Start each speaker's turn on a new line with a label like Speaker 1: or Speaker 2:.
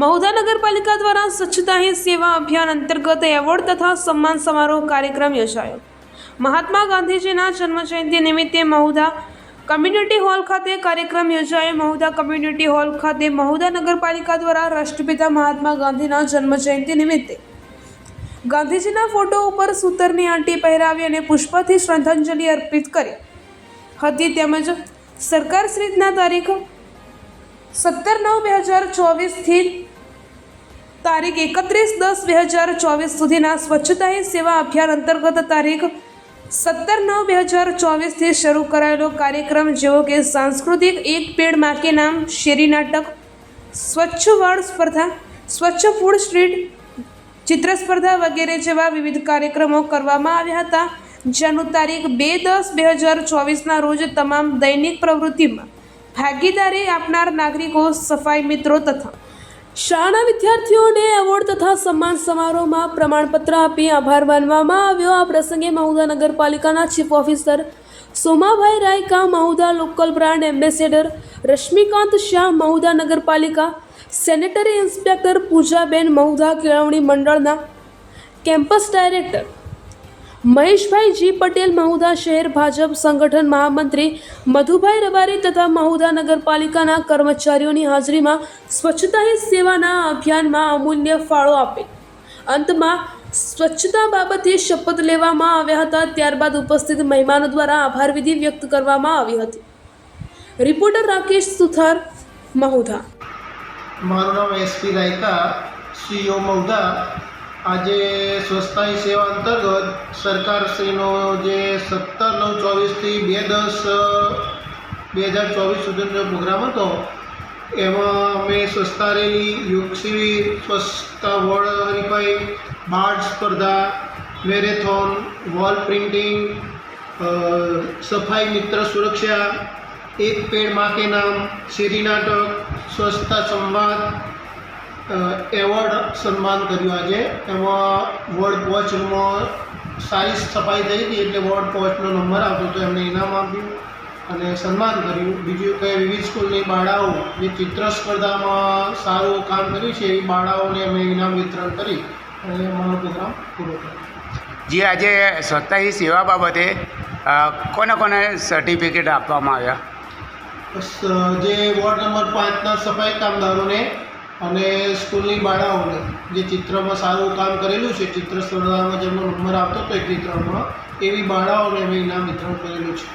Speaker 1: મહુધા નગરપાલિકા દ્વારા સ્વચ્છતા હી સેવા અભિયાન અંતર્ગત એવોર્ડ તથા સન્માન સમારોહ કાર્યક્રમ યોજાયો મહાત્મા ગાંધીજીના જન્મજયંતિ નિમિત્તે મહુધા કમ્યુનિટી હોલ ખાતે કાર્યક્રમ યોજાયો મહુધા કમ્યુનિટી હોલ ખાતે મહુધા નગરપાલિકા દ્વારા રાષ્ટ્રપિતા મહાત્મા ગાંધીના જન્મજયંતિ નિમિત્તે ગાંધીજીના ફોટો ઉપર સૂતરની આંટી પહેરાવી અને પુષ્પથી શ્રદ્ધાંજલિ અર્પિત કરી હતી તેમજ સરકાર શ્રીના તારીખ સત્તર નવ બે હજાર ચોવીસથી તારીખ એકત્રીસ દસ બે હજાર ચોવીસ સુધીના સ્વચ્છતા હી સેવા અભિયાન અંતર્ગત તારીખ સત્તર નવ બે હજાર ચોવીસથી શરૂ કરાયેલો કાર્યક્રમ જેવો કે સાંસ્કૃતિક એક પેડમાં કે નામ શેરી નાટક, સ્વચ્છ વર્ડ સ્પર્ધા, સ્વચ્છ ફૂડ સ્ટ્રીટ, ચિત્ર સ્પર્ધા વગેરે જેવા વિવિધ કાર્યક્રમો કરવામાં આવ્યા હતા, જેનું તારીખ બે દસ બે હજાર ચોવીસના રોજ તમામ દૈનિક પ્રવૃત્તિમાં ભાગીદારી આપનાર નાગરિકો, સફાઈ મિત્રો તથા શાળાના વિદ્યાર્થીઓને એવોર્ડ તથા સન્માન સમારોહમાં પ્રમાણપત્ર આપી આભાર માનવામાં આવ્યો. આ પ્રસંગે મહુધા નગરપાલિકાના chief officer Somabhai Raika Mahudha local brand ambassador Rashmikant Shah Mahudha નગરપાલિકા સેનેટરી ઇન્સ્પેક્ટર પૂજાબેન મહુધા કેળવણી મંડળના campus director Maheshbhai G Patel, Mahudha શહેર ભાજપ સંગઠન મહામંત્રી, મધુભાઈ રબારી તથા મહુદા નગરપાલિકાના કર્મચારીઓની હાજરીમાં સ્વચ્છતા હી સેવાના અભિયાનમાં અમૂલ્ય ફાળો આપે. અંતમાં સ્વચ્છતા બાબતે શપથ લેવામાં આવ્યા હતા, ત્યારબાદ ઉપસ્થિત મહેમાનો દ્વારા આભાર વિધિ વ્યક્ત કરવામાં આવી હતી. રિપોર્ટર રાકેશ સુથાર મહુધા
Speaker 2: મારું નામ એસપી રાયકા સીઓ મૌધા આજે સ્વચ્છતાની સેવા અંતર્ગત સરકારશ્રીનો જે સત્તર નવ ચોવીસથી બે દસ, બે હજાર ચોવીસ સુધીનો પ્રોગ્રામ હતો, એમાં અમે સ્વચ્છતા રેલી યોગ શિબિર સ્વચ્છતા વોર્ડ હરીફાઈ બાર્ડ સ્પર્ધા, મેરેથોન, વોલ પ્રિન્ટિંગ સફાઈ મિત્ર સુરક્ષા, એક પેડમાં નામ, શેરી નાટક સ્વચ્છતા સંવાદ એવોર્ડ સન્માન કર્યું આજે. એમાં વોર્ડ વોચમાં સારી સફાઈ થઈ હતી એટલે વોર્ડ વોચનો નંબર આવતો હતો એમને ઇનામ આપ્યું અને સન્માન કર્યું. બીજું કે વિવિધ સ્કૂલની બાળાઓ જે ચિત્ર સ્પર્ધામાં સારું કામ કર્યું છે એવી બાળાઓને અમે ઇનામ વિતરણ કરી અને અમારો પ્રોગ્રામ પૂરો કર્યો.
Speaker 3: જે આજે સત્તાહી સેવા બાબતે કોને કોને સર્ટિફિકેટ આપવામાં આવ્યા?
Speaker 2: જે વોર્ડ નંબર પાંચના સફાઈ કામદારોને અને સ્કૂલની બાળાઓને જે ચિત્રમાં સારું કામ કરેલું છે ચિત્ર સ્પર્ધામાં જેમનો નંબર આવતો હતો એક ચિત્રમાં, એવી બાળાઓને અમે ઇનામ વિતરણ કરેલું છે.